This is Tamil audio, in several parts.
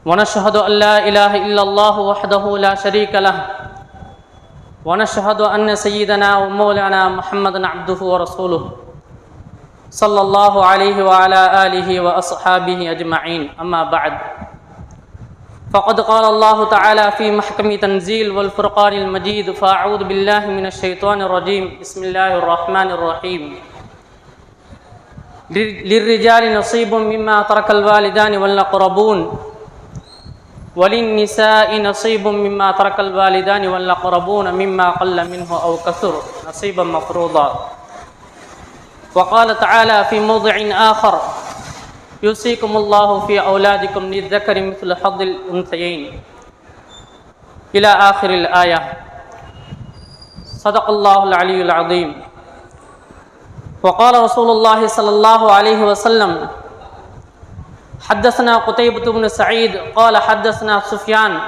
ونشهد أن لا إله إلا الله وحده لا شريك له. ونشهد أن سيدنا ومولانا محمدا عبده ورسوله صلى الله عليه وعلى آله وأصحابه أجمعين. أما بعد فقد قال الله تعالى في محكم تنزيل والفرقان المجيد فأعوذ بالله من الشيطان الرجيم. بسم الله الرحمن الرحيم. للرجال نصيب مما ترك الوالدان والأقربون. وللنساء نصيب مما ترك الوالدان والأقربون مما قل منه أو كثر نصيبا مفروضا. وقال تعالى في موضع آخر يوصيكم الله في أولادكم للذكر مثل حظ الأنثيين. إلى آخر الآية صدق الله العلي العظيم. وقال رسول الله صلى الله عليه وسلم حدثنا قتيبة بن سعيد قال حدثنا سفيان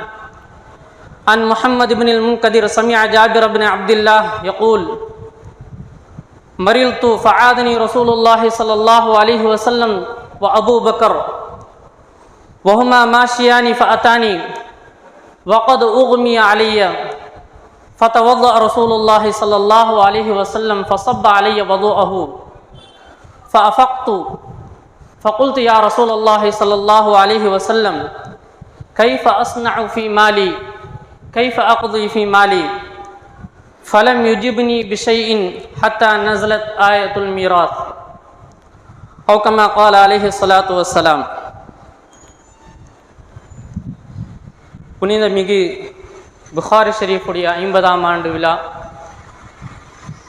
عن محمد بن المنكدر سمع جابر بن عبد الله يقول مرضت فعادني رسول الله صلى الله عليه وسلم وأبو بكر وهما ماشيان فأتاني وقد أغمي علي فتوضأ رسول الله صلى الله عليه وسلم فصب علي وضوءه فأفقت فقلت يا رسول الله صلى الله عليه وسلم كيف أصنع في مالي كيف أقضي في مالي فلم يجبني بشيء حتى نزلت آية الميراث أو كما قال عليه الصلاة والسلام புனித மிகு புகாரி ஷெரீஃபுடைய ஐம்பதாம் ஆண்டு விழா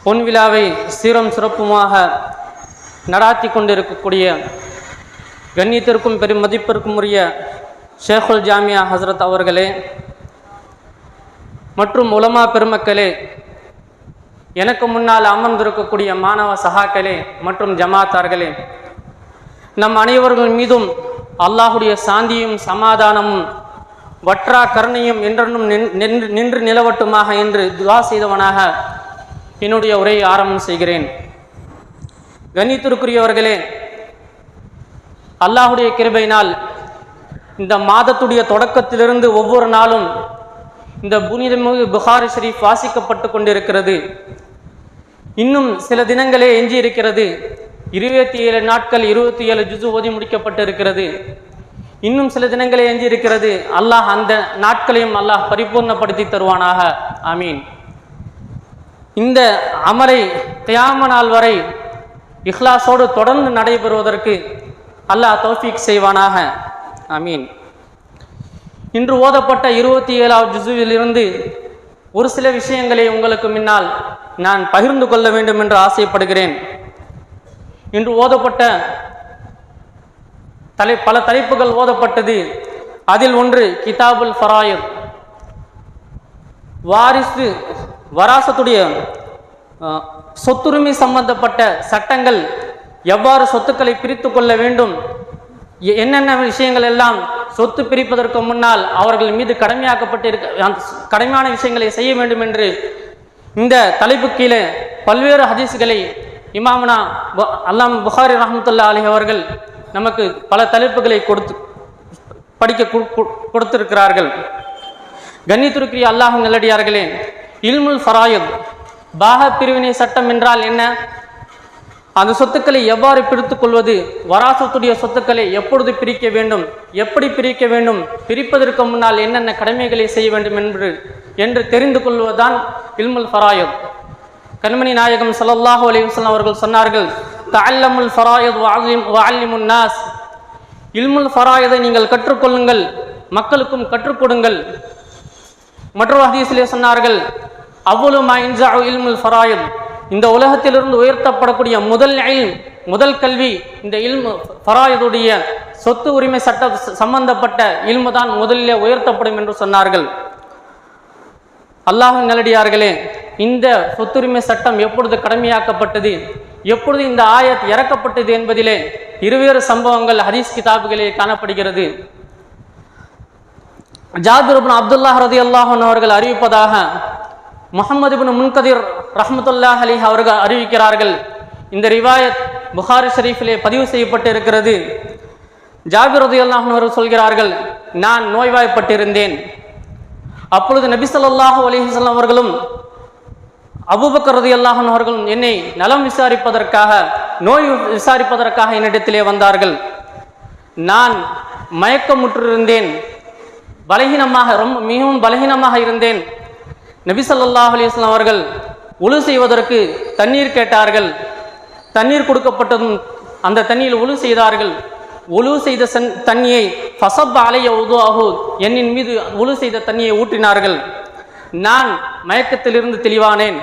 பொன் விழாவை சீரம் சிறப்புமாக நடாத்தி கொண்டிருக்கக்கூடிய கண்ணியத்திற்கும் பெரும் மதிப்பிற்கும் உரிய ஷேகுல் ஜாமியா ஹசரத் அவர்களே மற்றும் உலமா பெருமக்களே எனக்கு முன்னால் அமர்ந்திருக்கக்கூடிய மாணவ சகாக்களே மற்றும் ஜமாத்தார்களே நம் அனைவர்கள் மீதும் அல்லாஹுடைய சாந்தியும் சமாதானமும் வற்றா கருணையும் என்றென்றும் நின்று நின்று நிலவட்டுமாக என்று துவா செய்தவனாக என்னுடைய உரையை ஆரம்பம் செய்கிறேன். கணித்திற்குரியவர்களே அல்லாஹுடைய கிருபையினால் இந்த மாதத்துடைய தொடக்கத்திலிருந்து ஒவ்வொரு நாளும் இந்த புனிதமிகு புகாரி ஷரீஃப் வாசிக்கப்பட்டு கொண்டிருக்கிறது. இன்னும் சில தினங்களே எஞ்சி இருக்கிறது இருபத்தி ஏழு நாட்கள் இருபத்தி ஏழு ஜுசு ஓதி முடிக்கப்பட்டிருக்கிறது. இன்னும் சில தினங்களே எஞ்சி இருக்கிறது அல்லாஹ் அந்த நாட்களையும் அல்லாஹ் பரிபூர்ணப்படுத்தி தருவானாக. ஆமீன். இந்த அமலை தியாம நாள் வரை இஹ்லாஸோடு தொடர்ந்து நடைபெறுவதற்கு அல்லாஹ் தௌஃபீக் செய்வானாக. அமீன் இன்று ஓதப்பட்ட இருபத்தி ஏழாவது ஜுசுவிலிருந்து ஒரு சில விஷயங்களை உங்களுக்கு முன்னால் நான் பகிர்ந்து கொள்ள வேண்டும் என்று ஆசைப்படுகிறேன். இன்று ஓதப்பட்ட தலை பல தலைப்புகள் ஓதப்பட்டது. அதில் ஒன்று கிதாபுல் ஃபராயு வாரிசு வராசத்துடைய சொத்துரிமை சம்பந்தப்பட்ட சட்டங்கள் எவ்வாறு சொத்துக்களை பிரித்து கொள்ள வேண்டும்? என்னென்ன விஷயங்கள் எல்லாம் சொத்து பிரிப்பதற்கு முன்னால் அவர்கள் மீது கடமையாக்கப்பட்டிருக்க கடமையான விஷயங்களை செய்ய வேண்டும் என்று இந்த தலைப்பு கீழே பல்வேறு ஹதீஸ்களை இமாமனா அல்லாம் புகாரி ரஹமத்துல்லா அலி அவர்கள் நமக்கு பல தலைப்புகளை கொடுத்து படிக்க கொடுத்திருக்கிறார்கள். கண்ணியத்திற்குரிய அல்லாஹ் நல்லடியார்களே இல்முல் ஃபராயத் பாக பிரிவினை சட்டம் என்றால் என்ன? அந்த சொத்துக்களை எவ்வாறு பிரித்துக் கொள்வது? வராசத்துடைய சொத்துக்களை எப்பொழுது பிரிக்க வேண்டும்? எப்படி பிரிக்க வேண்டும்? பிரிப்பதற்கு முன்னால் என்னென்ன கடமைகளை செய்ய வேண்டும் என்று என்று தெரிந்து கொள்வதுதான் இல்முல் ஃபராயத். கண்மணி நாயகம் சல்லாஹூ அலைவசம் அவர்கள் சொன்னார்கள் தல்லமுல் ஃபராயத் வால்லிமுன் நாஸ். இல்முல் ஃபராயதை நீங்கள் கற்றுக்கொள்ளுங்கள் மக்களுக்கும் கற்றுக் கொடுங்கள் மற்றொரு ஹதீஸிலே சொன்னார்கள் அவ்வளவு மா இல்முல் ஃபராயத். இந்த உலகத்திலிருந்து உயர்த்தப்படக்கூடிய முதல் இல்ம் முதல் கல்வி இந்த இல்மு ஃபராயுடைய சொத்து உரிமை சட்ட சம்பந்தப்பட்ட இல்மு தான் முதலிலே உயர்த்தப்படும் என்று சொன்னார்கள். அல்லாஹ் நல்லடியார்களே இந்த சொத்துரிமை சட்டம் எப்பொழுது கடமையாக்கப்பட்டது? எப்பொழுது இந்த ஆயத் இறக்கப்பட்டது என்பதிலே இருவேறு சம்பவங்கள் ஹதீஸ் கிதாபுகளிலே காணப்படுகிறது. ஜாபிர் அப்துல்லா அப்துல்லாஹ் ரதி அல்லாஹன் அவர்கள் அறிவிப்பதாக முகமது பின் முன்கதிர் ரஹ்மத்துல்லாஹ் அலி அவர்கள் அறிவிக்கிறார்கள். இந்த ரிவாயத் புகாரி ஷரீஃபிலே பதிவு செய்யப்பட்டு இருக்கிறது ஜாபிர் ரதி அவர்கள் சொல்கிறார்கள் நான் நோய்வாய்ப்பட்டிருந்தேன். அப்பொழுது நபி ஸல்லல்லாஹு அலைஹி அவர்களும் அபூபக்கர் அவர்களும் என்னை நலம் விசாரிப்பதற்காக நோய் விசாரிப்பதற்காக என்னிடத்திலே வந்தார்கள். நான் மயக்கமுற்றிருந்தேன். பலகீனமாக ரொம்ப மிகவும் பலகீனமாக இருந்தேன். நபி அலிஸ்லாம் அவர்கள் உழு செய்வதற்கு தண்ணீர் கேட்டார்கள். தண்ணீர் கொடுக்கப்பட்டதும் அந்த தண்ணியில் உழு செய்தார்கள். உழு செய்த சன் தண்ணியை ஃபசப் அலைய உதுவாகு என்னின் மீது உழு செய்த தண்ணியை ஊற்றினார்கள். நான் மயக்கத்திலிருந்து தெளிவானேன்.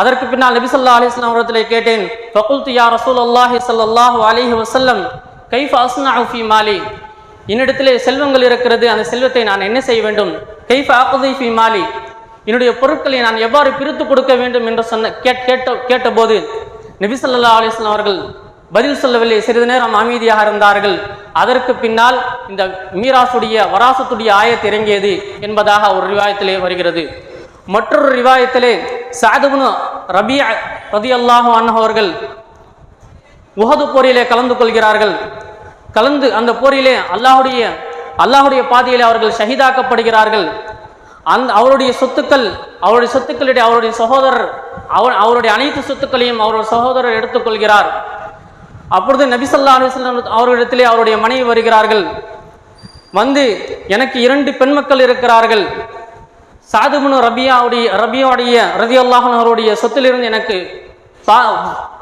அதற்கு பின்னால் நபிசல்லா அலிஸ்லாம் அவர்களை கேட்டேன். ஃபகுல்து யா ரசூலல்லாஹி ஸல்லல்லாஹு அலிஹி வசல்லம் கைஃப் அஸ்னா ஃபி மாலி? என்னிடத்திலே செல்வங்கள் இருக்கிறது. அந்த செல்வத்தை நான் என்ன செய்ய வேண்டும்? கைஃப் அக்தி ஃபி மாலி? என்னுடைய பொருட்களை நான் எவ்வாறு பிரித்து கொடுக்க வேண்டும் என்று சொன்ன கேட் கேட்ட கேட்டபோது நபிசல்லா அலிஸ்லாம் அவர்கள் பதில் சொல்லவில்லை. சிறிது நேரம் அமைதியாக இருந்தார்கள். அதற்கு பின்னால் இந்த மீராசுடைய வராசத்துடைய ஆயத் இறங்கியது என்பதாக ஒரு ரிவாயத்திலே வருகிறது. மற்றொரு ரிவாயத்திலே சாதுபுனு ரபியா ரதி அல்லாஹு அவர்கள் உகது போரிலே கலந்து கொள்கிறார்கள். கலந்து அந்த போரிலே அல்லாஹுடைய அல்லாஹுடைய பாதையிலே அவர்கள் ஷஹீதாக்கப்படுகிறார்கள். அந்த அவருடைய சொத்துக்கள் அவருடைய சொத்துக்களிடையே அவருடைய சகோதரர் அவர் அவருடைய அனைத்து சொத்துக்களையும் அவருடைய சகோதரர் எடுத்துக்கொள்கிறார். அப்பொழுது நபிசல்லா அலுவலம் அவர்களிடத்திலே அவருடைய மனைவி வருகிறார்கள். வந்து எனக்கு இரண்டு பெண் மக்கள் இருக்கிறார்கள் சாதுபுனு ரபியாவுடைய ரபியாவுடைய ரதி அவருடைய சொத்திலிருந்து எனக்கு பா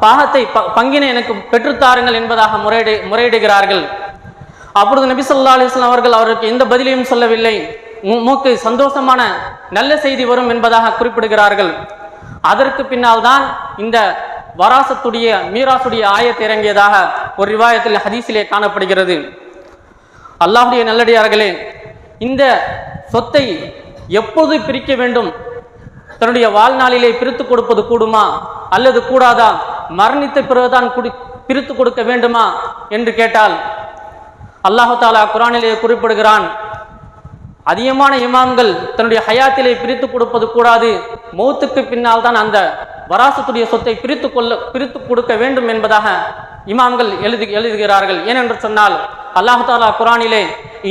பாகத்தை ப- பங்கினை எனக்கு பெற்றுத்தாருங்கள் என்பதாக முறையிடு முறையிடுகிறார்கள். அப்பொழுது நபிசல்லா ஸல்லல்லாஹு அவர்கள் அவருக்கு எந்த பதிலையும் சொல்லவில்லை. உமக்கு சந்தோஷமான நல்ல செய்தி வரும் என்பதாக குறிப்பிடுகிறார்கள். அதற்கு பின்னால் தான் இந்த வராசத்துடைய மீராசுடைய ஆயத்தை இறங்கியதாக ஒரு ரிவாயத்தில் ஹதீஸிலே காணப்படுகிறது. அல்லாஹுடைய நல்லடியார்களே இந்த சொத்தை எப்போது பிரிக்க வேண்டும்? தன்னுடைய வாழ்நாளிலே பிரித்து கொடுப்பது கூடுமா? அல்லது கூடாதா? மரணித்த பிறகுதான் குடி பிரித்து கொடுக்க வேண்டுமா? என்று கேட்டால் அல்லாஹு தாலா குரானிலே குறிப்பிடுகிறான் அதிகமான இமாம்கள் தன்னுடைய ஹயாத்திலே பிரித்து கொடுப்பது கூடாது. மௌத்துக்கு பின்னால் தான் அந்த வராசத்துடைய சொத்தை பிரித்து கொள்ள பிரித்து கொடுக்க வேண்டும் என்பதாக இமாம்கள் எழுதி எழுதுகிறார்கள். ஏனென்று சொன்னால் அல்லாஹாலா குரானிலே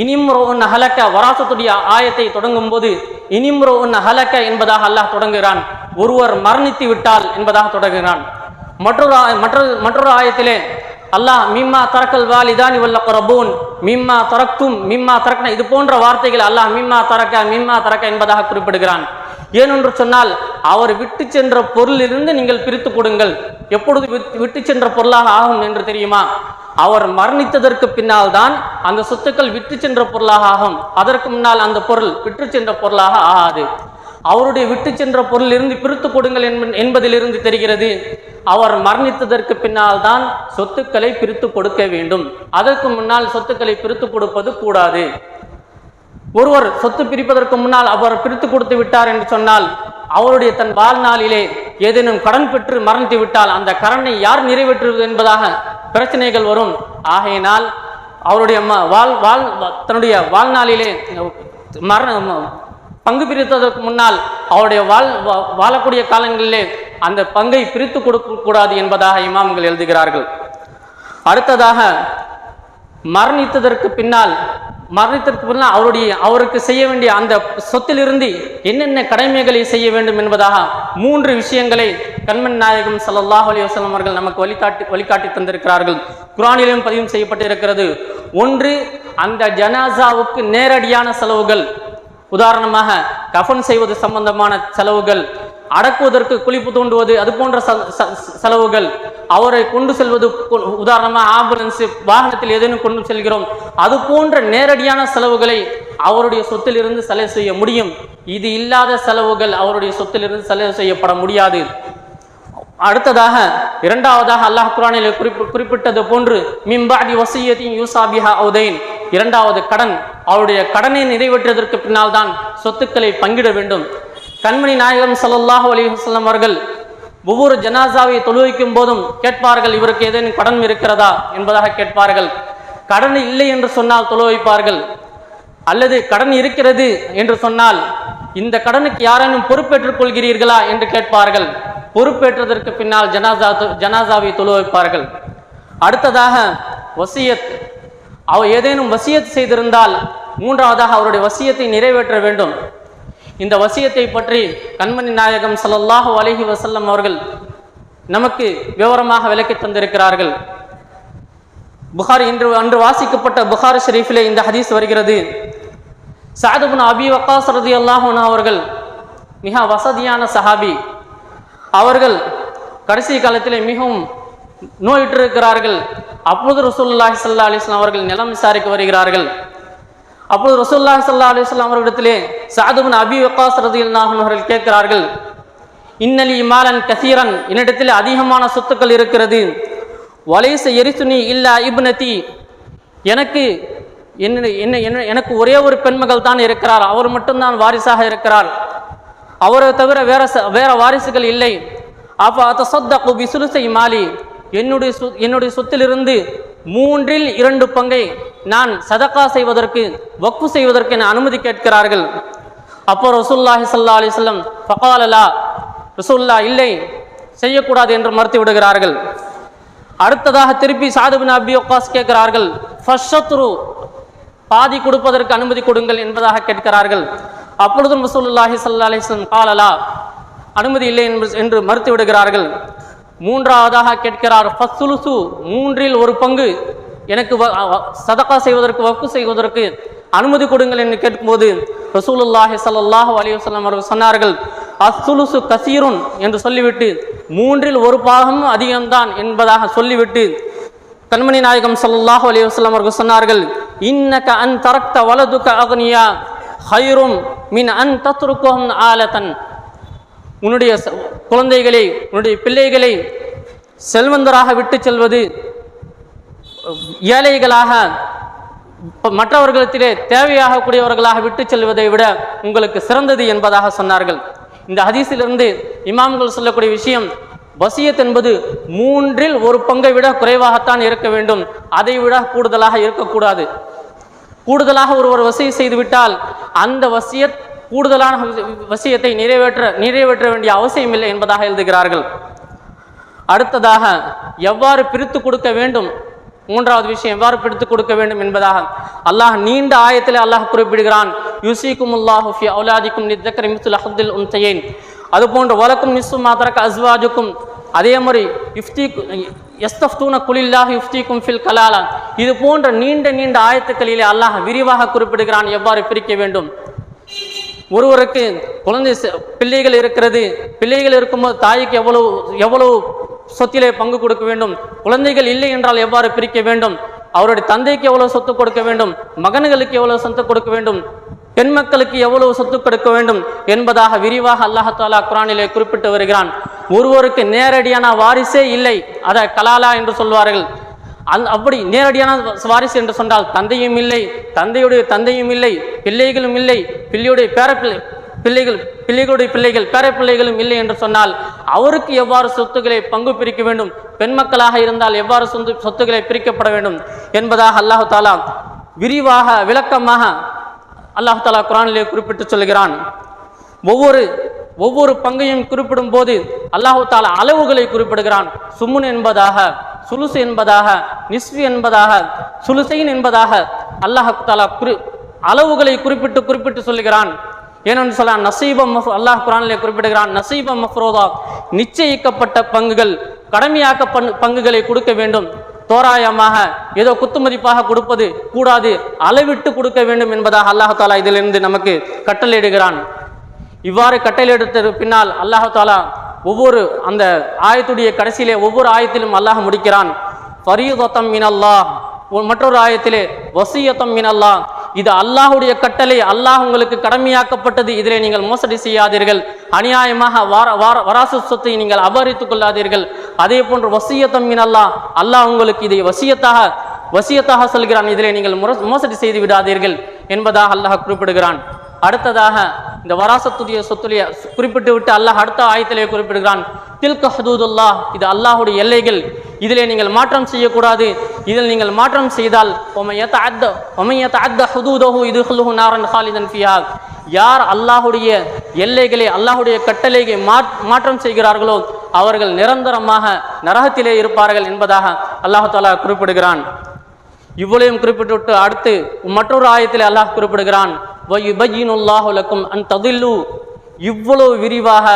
இனிம்ரோ உன் ஹலக்க வராசத்துடைய ஆயத்தை தொடங்கும் போது இனிம்ரோ உன் ஹலக்க என்பதாக அல்லாஹ் தொடங்குகிறான். ஒருவர் மரணித்து விட்டால் என்பதாக தொடங்குகிறான். மற்றொரு மற்றொரு மற்றொரு ஆயத்திலே அல்லாஹ் மிம்மா தரக்கல் வாலிதான் இவல்ல குரபூன். மிம்மா தரக்கும் மிம்மா தரக்ன. இது போன்ற வார்த்தைகள் அல்லாஹ் மிம்மா தரக்க மிம்மா தரக்க என்பதாக குறிப்பிடுகிறான். ஏனென்று சொன்னால் அவர் விட்டு சென்ற பொருளிலிருந்து நீங்கள் பிரித்து கொடுங்கள். எப்பொழுது விட்டு சென்ற பொருளாக ஆகும் என்று தெரியுமா? அவர் மரணித்ததற்கு பின்னால் தான் அந்த சொத்துக்கள் விட்டு சென்ற பொருளாக ஆகும். அதற்கு முன்னால் அந்த பொருள் விட்டு சென்ற பொருளாக ஆகாது. அவருடைய விட்டு சென்ற பொருளிலிருந்து பிரித்து கொடுங்கள் என்பதிலிருந்து தெரிகிறது. அவர் மரணித்ததற்கு பின்னால் தான் சொத்துக்களை பிரித்து கொடுக்க வேண்டும். அதற்கு முன்னால் சொத்துக்களை பிரித்து கொடுப்பது கூடாது. ஒருவர் சொத்து பிரிப்பதற்கு முன்னால் அவர் பிரித்து கொடுத்து விட்டார் என்று சொன்னால் அவருடைய தன் வாழ்நாளிலே ஏதேனும் கடன் பெற்று மரணித்து விட்டால் அந்த கடனை யார் நிறைவேற்றுவது என்பதாக பிரச்சனைகள் வரும். ஆகையினால் அவருடைய ம- வாழ் வாழ் தன்னுடைய வாழ்நாளிலே மரண பங்கு பிரித்ததற்கு முன்னால் அவருடைய வாழ் வா- வாழக்கூடிய காலங்களிலே அந்த பங்கை பிரித்து கொடுக்கக்கூடாது என்பதாக இமாம்கள் எழுதுகிறார்கள். அடுத்ததாக மரணித்ததற்கு பின்னால் மரணித்ததற்கு பின்னால் அவருடைய அவருக்கு செய்ய வேண்டிய அந்த சொத்திலிருந்து என்னென்ன கடமைகளை செய்ய வேண்டும் என்பதாக மூன்று விஷயங்களை கண்மன் நாயகம் சல்லாஹ் அலி வசலம் அவர்கள் நமக்கு வழிகாட்டி வழிகாட்டி தந்திருக்கிறார்கள். குரானிலும் பதிவு செய்யப்பட்டிருக்கிறது. ஒன்று அந்த ஜனாசாவுக்கு நேரடியான செலவுகள். உதாரணமாக கஃன் செய்வது சம்பந்தமான செலவுகள் அடக்குவதற்கு குளிப்பு தூண்டுவது அது போன்ற செலவுகள் அவரை கொண்டு செல்வது உதாரணமாக ஆம்புலன்ஸ் வாகனத்தில் ஏதேனும் கொண்டு செல்கிறோம் அது போன்ற நேரடியான செலவுகளை அவருடைய சொத்திலிருந்து செலவு செய்ய முடியும். இது இல்லாத செலவுகள் அவருடைய சொத்திலிருந்து செலவு செய்யப்பட முடியாது. அடுத்ததாக இரண்டாவதாக அல்லாஹ் குரானில் குறிப்பிட்டது போன்று மிம்பாடி வசியத்தின் யூசாபிஹா உதைன் இரண்டாவது கடன். அவருடைய கடனை நிறைவேற்றுவதற்கு பின்னால் தான் சொத்துக்களை பங்கிட வேண்டும். கண்மணி நாயகம் சல்லாஹூ அலைஹி அவர்கள் ஒவ்வொரு ஜனாசாவை தொழுவிக்கும் போதும் கேட்பார்கள் இவருக்கு ஏதேனும் கடன் இருக்கிறதா? என்பதாக கேட்பார்கள். கடன் இல்லை என்று சொன்னால் தொழுவைப்பார்கள். அல்லது கடன் இருக்கிறது என்று சொன்னால் இந்த கடனுக்கு யாரேனும் பொறுப்பேற்றுக் கொள்கிறீர்களா? என்று கேட்பார்கள். பொறுப்பேற்றதற்கு பின்னால் ஜனாசா ஜனாசாவை தொழு வைப்பார்கள் அடுத்ததாக வசியத் அவர் ஏதேனும் வசியத் செய்திருந்தால் மூன்றாவதாக அவருடைய வசியத்தை நிறைவேற்ற வேண்டும். இந்த வசியத்தை பற்றி கண்மணி நாயகம் ஸல்லல்லாஹு அலஹி வசல்லம் அவர்கள் நமக்கு விவரமாக விளக்கி தந்திருக்கிறார்கள். புகார் இன்று அன்று வாசிக்கப்பட்ட புகார் ஷெரீஃபிலே இந்த ஹதீஸ் வருகிறது. சாதுபுன் அபி வக்காஸ் ரதி அன்ஹு அவர்கள் மிக வசதியான சஹாபி. அவர்கள் கடைசி காலத்திலே மிகவும் நோயிட்டிருக்கிறார்கள் அப்பொழுது ரசூல்லாஹி சல்லா அலிஸ்லாம் அவர்கள் நிலம் விசாரிக்க வருகிறார்கள். அப்பொழுது ரசூல்லாஹி சல்லா அலிஸ்லாம் அவர்களிடத்திலே சாதுபின் அபி வக்காஸ் ரதியல்லாஹு அவர்கள் கேட்கிறார்கள். இன்னலி இமாலன் கசீரன். என்னிடத்தில் அதிகமான சொத்துக்கள் இருக்கிறது. வலைச எரிசுனி இல்லா இப்னதி. எனக்கு என்ன என்ன என்ன- எனக்கு ஒரே ஒரு பெண்மகள் தான் இருக்கிறார். அவர் மட்டும்தான் வாரிசாக இருக்கிறார். அவரை தவிர வேற வேற வாரிசுகள் இல்லை. அப்போ அத்த சொத்த பிசுலுசை மாலி. என்னுடைய சொ என்னுடைய சொத்திலிருந்து மூன்றில் இரண்டு பங்கை நான் சதக்கா செய்வதற்கு வக்கு செய்வதற்கு என அனுமதி கேட்கிறார்கள். அப்போ ரசூல்லாஹி சல்லா அலைஹி வஸல்லம் ஃபகாலலா ரசூல்லா இல்லை செய்யக்கூடாது என்று மறுத்து விடுகிறார்கள். அடுத்ததாக திருப்பி சாதுபின் அபி ஒக்காஸ் கேட்கிறார்கள் ஃபஷத்ரு பாதி கொடுப்பதற்கு அனுமதி கொடுங்கள் என்பதாக கேட்கிறார்கள். அப்பொழுதும் ரசூலுல்லாஹி சல்லா அலிஸ்லம் காலலா அனுமதி இல்லை என்று மறுத்து விடுகிறார்கள். மூன்றாவதாக கேட்கிறார் ஃபஸ்லுசு மூன்றில் ஒரு பங்கு. எனக்கு வ- சதகா செய்வதற்கு வக்கு செய்வதற்கு அனுமதி கொடுங்கள் என்று கேட்கும்போது ரசூலுல்லாஹி சல்லாஹு அலைஹி வஸல்லம் அவர்கள் சொன்னார்கள் அஸ்ஸுலுசு கசீருன் என்று சொல்லிவிட்டு மூன்றில் ஒரு பாகமும் அதிகம்தான் என்பதாக சொல்லிவிட்டு கண்மணி நாயகம் ஸல்லல்லாஹு அலி வஸ்லாம் அவர்கள் சொன்னார்கள் இன்னக அன் தரக்த வலதுக அக்னியா ஹைரும் மின் அன் தத்ருக்கோம் ஆலதன். உன்னுடைய குழந்தைகளை உன்னுடைய பிள்ளைகளை செல்வந்தராக விட்டு செல்வது ஏழைகளாக மற்றவர்களிடத்திலே தேவையாகக்கூடியவர்களாக விட்டு செல்வதை விட உங்களுக்கு சிறந்தது என்பதாக சொன்னார்கள். இந்த ஹதீஸிலிருந்து இமாம்கள் சொல்லக்கூடிய விஷயம் வசியத் என்பது மூன்றில் ஒரு பங்கை விட குறைவாகத்தான் இருக்க வேண்டும். அதை விட கூடுதலாக இருக்கக்கூடாது. கூடுதலாக ஒருவர் வசிய செய்துவிட்டால் அந்த வசியத் கூடுதலான விஷயத்தை வசியத்தை நிறைவேற்ற நிறைவேற்ற வேண்டிய அவசியம் இல்லை என்பதாக எழுதுகிறார்கள். அடுத்ததாக எவ்வாறு பிரித்து கொடுக்க வேண்டும்? மூன்றாவது விஷயம் எவ்வாறு பிரித்து கொடுக்க வேண்டும் என்பதாக. அல்லாஹ் நீண்ட ஆயத்தில் அல்லாஹ் குறிப்பிடுகிறான். யூசிக்கும் அல்லாஹுஃபி அவுலாதிக்கும் நித்தக்கர் மிஸ்துல் அஹ்தில் உன்தையேன். அதுபோன்று வலக்கும் நிஸ்ஸு மாதரக்க அஸ்வாஜுக்கும். அதே மாதிரி இஃப்தி எஸ்தஃப்தூன குலில்லாஹ் இஃப்திக்கும் ஃபில் கலாலா. இது போன்ற நீண்ட நீண்ட ஆயத்துக்களிலே அல்லாஹ் விரிவாக குறிப்பிடுகிறான் எவ்வாறு பிரிக்க வேண்டும்? ஒருவருக்கு குழந்தை பிள்ளைகள் இருக்கிறது பிள்ளைகள் இருக்கும்போது தாய்க்கு எவ்வளவு எவ்வளவு சொத்திலே பங்கு கொடுக்க வேண்டும் குழந்தைகள் இல்லை என்றால் எவ்வாறு பிரிக்க வேண்டும் அவருடைய தந்தைக்கு எவ்வளவு சொத்து கொடுக்க வேண்டும் மகன்களுக்கு எவ்வளவு சொத்து கொடுக்க வேண்டும் பெண் மக்களுக்கு எவ்வளவு சொத்து கொடுக்க வேண்டும் என்பதாக விரிவாக அல்லாஹாலா குரானிலே குறிப்பிட்டு வருகிறான். ஒருவருக்கு நேரடியான வாரிசே இல்லை அதை கலாலா என்று சொல்வார்கள். அந் அப்படி நேரடியான வாரிசு என்று சொன்னால் தந்தையும் இல்லை தந்தையுடைய தந்தையும் இல்லை பிள்ளைகளும் இல்லை பிள்ளையுடைய பேரப்பிள்ளை பிள்ளைகள் பிள்ளைகளுடைய பிள்ளைகள் பேரப்பிள்ளைகளும் இல்லை என்று சொன்னால் அவருக்கு எவ்வாறு சொத்துக்களை பங்கு பிரிக்க வேண்டும் பெண் மக்களாக இருந்தால் எவ்வாறு சொந்து சொத்துக்களை பிரிக்கப்பட வேண்டும் என்பதாக அல்லாஹு தாலா விரிவாக விளக்கமாக அல்லாஹு தாலா குரானிலே குறிப்பிட்டு சொல்கிறான் ஒவ்வொரு ஒவ்வொரு பங்கையும் குறிப்பிடும் போது அல்லாஹு அளவுகளை குறிப்பிடுகிறான். சுமுன் என்பதாக சுலுசு என்பதாக நிஸ்வி என்பதாக சுலுசைன் என்பதாக அல்லாஹு தாலா குறி அளவுகளை குறிப்பிட்டு குறிப்பிட்டு சொல்லுகிறான். ஏனென்று சொல்ல நசீபம் அல்லாஹ் குரானிலே குறிப்பிடுகிறான் நசீபம் மஃப்ரோதா நிச்சயிக்கப்பட்ட பங்குகள் கடமையாக்க பங்கு- பங்குகளை கொடுக்க வேண்டும். தோராயமாக ஏதோ குத்துமதிப்பாக கொடுப்பது கூடாது அளவிட்டு கொடுக்க வேண்டும் என்பதாக அல்லாஹாலா இதிலிருந்து நமக்கு கட்டளையிடுகிறான். இவ்வாறு கட்டளையிடுத்த பின்னால் அல்லாஹ் தாலா ஒவ்வொரு அந்த ஆயத்துடைய கடைசியிலே ஒவ்வொரு ஆயத்திலும் அல்லாஹ் முடிக்கிறான். ஃபரீதத்தம் மின் அல்லாஹ் மற்றொரு ஆயத்திலே வசியத்தம் மின் அல்லாஹ் இது அல்லாஹ்வுடைய கட்டளை அல்லாஹ் உங்களுக்கு கடமையாக்கப்பட்டது. இதிலே நீங்கள் மோசடி செய்யாதீர்கள். அநியாயமாக வார வார வராசு சொத்தை நீங்கள் அபகரித்துக் கொள்ளாதீர்கள். அதே போன்று வசியத்தம் அல்லாஹ் அல்லாஹ் உங்களுக்கு இதை வசியத்தாக வசியத்தாக சொல்கிறான். இதிலே நீங்கள் முர மோசடி செய்து விடாதீர்கள் என்பதாக அல்லாஹ் குறிப்பிடுகிறான். அடுத்ததாக இந்த வராசத்துடைய சொத்துடைய குறிப்பிட்டு விட்டு அல்லாஹ் அடுத்த ஆயத்திலே குறிப்பிடுகிறான். தில்க ஹதூதுல்லாஹ் இது அல்லாஹுடைய எல்லைகள். இதிலே நீங்கள் மாற்றம் செய்யக்கூடாது. இதில் நீங்கள் மாற்றம் செய்தால் ஒமையத்த அத்த ஒமையத்த அத்த ஹுதூதஹு இது ஹுலுஹு நாரன் ஹாலிதன் ஃபியா யார் அல்லாஹுடைய எல்லைகளை அல்லாஹுடைய கட்டளைகளை மாற்றம் செய்கிறார்களோ அவர்கள் நிரந்தரமாக நரகத்திலே இருப்பார்கள் என்பதாக அல்லாஹு தாலா குறிப்பிடுகிறான். இவ்வளையும் குறிப்பிட்டு அடுத்து மற்றொரு ஆயத்தில் அல்லாஹ் குறிப்பிடுகிறான். வயுபயினுல்லாஹுலக்கும் அன் ததில்லு. இவ்வளவு விரிவாக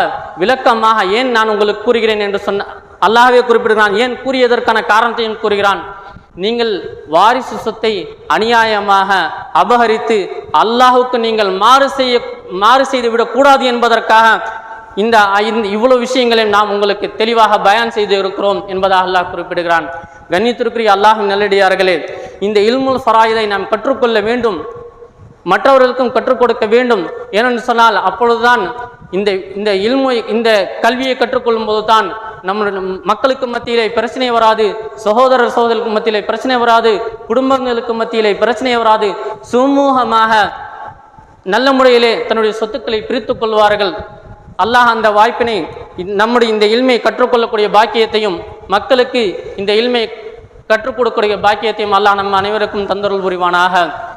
விளக்கமாக ஏன் நான் உங்களுக்கு கூறுகிறேன் என்று சொன்ன அல்லாஹவே குறிப்பிடுகிறான். ஏன் கூறியதற்கான காரணத்தையும் கூறுகிறான். நீங்கள் வாரிசு சொத்தை அநியாயமாக அபகரித்து அல்லாஹுக்கு நீங்கள் மாறு செய்ய மாறு செய்து விடக்கூடாது என்பதற்காக இந்த இவ்வளவு விஷயங்களையும் நாம் உங்களுக்கு தெளிவாக பயன் செய்து இருக்கிறோம் என்பதாக அல்லாஹ் குறிப்பிடுகிறான். கண்ணியத்திற்குரிய அல்லாஹின் நல்லடியார்களே இந்த இல்முல் ஃபராயிதை நாம் கற்றுக்கொள்ள வேண்டும். மற்றவர்களுக்கும் கற்றுக் கொடுக்க வேண்டும் ஏனென்று சொன்னால் அப்பொழுதுதான் இந்த இந்த இல்மு இந்த கல்வியை கற்றுக்கொள்ளும் போது தான் நம்முடைய மக்களுக்கு மத்தியிலே பிரச்சனை வராது சகோதரர் சகோதரர்களுக்கு மத்தியிலே பிரச்சனை வராது குடும்பங்களுக்கு மத்தியிலே பிரச்சனை வராது. சுமூகமாக நல்ல முறையிலே தன்னுடைய சொத்துக்களை பிரித்துக் கொள்வார்கள். அல்லாஹ் அந்த வாய்ப்பினை நம்முடைய இந்த இல்மையை கற்றுக்கொள்ளக்கூடிய பாக்கியத்தையும் மக்களுக்கு இந்த இல்மை கற்றுக் கொடுக்கக்கூடிய பாக்கியத்தையும் அல்லாஹ் நம் அனைவருக்கும் தந்தருள் புரிவானாக.